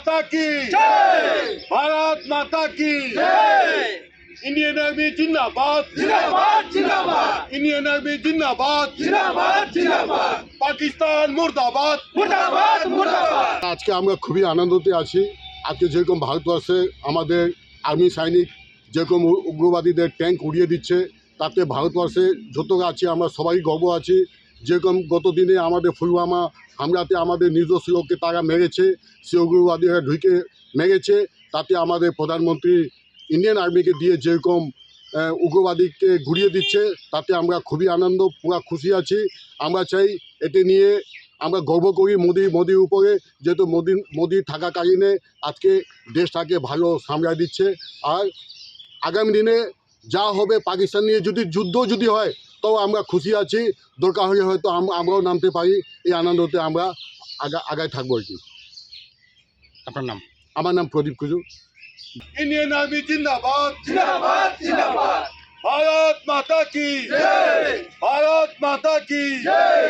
মাতা কি? ভারত মাতা কি? ইন্ডিয়ান আর্মি জিন্দাবাদ। ইন্ডিয়ান আর্মি জিন্দাবাদ। পাকিস্তান মুর্দাবাদ। মুর্দাবাদ মুর্দাবাদ! আজকে আমরা খুবই আনন্দতে আছি। আজকে যেরকম ভারতবর্ষে আমাদের আর্মি সৈনিক যেরকম উগ্রবাদীদের ট্যাঙ্ক উড়িয়ে দিচ্ছে তাতে ভারতবর্ষে যত আছে আমরা সবাই গর্ব আছি। যেরকম গত দিনে আমাদের ফুলবামা হামলাতে আমাদের নিজস্ব লোককে তারা মেরেছে, সে উগ্রবাদীরা ঢুকে মেরেছে, তাতে আমাদের প্রধানমন্ত্রী ইন্ডিয়ান আর্মিকে দিয়ে যেরকম উগ্রবাদীকে ঘুরিয়ে দিচ্ছে, তাতে আমরা খুবই আনন্দ, পুরা খুশি আছি। আমরা চাই এতে নিয়ে আমরা গর্ব করি মোদি, মোদির উপরে, যেহেতু মোদি মোদি থাকাকালীনে আজকে দেশটাকে ভালো সামলায় দিচ্ছে। আর আগামী দিনে যা হবে পাকিস্তান নিয়ে যদি যুদ্ধ যদি হয় তো আমরা খুশি আছি দরকার হলে হয়তো আম- আমরাও নামতে পারি এই আনন্দতে আমরা আগা আগায় থাকবো আর কি আপনার নাম আমার নাম প্রদীপ কুজু इंडियन आर्मी जिंदाबाद জিন্দাবাদ জিন্দাবাদ भारत माता की জয় भारत माता की জয়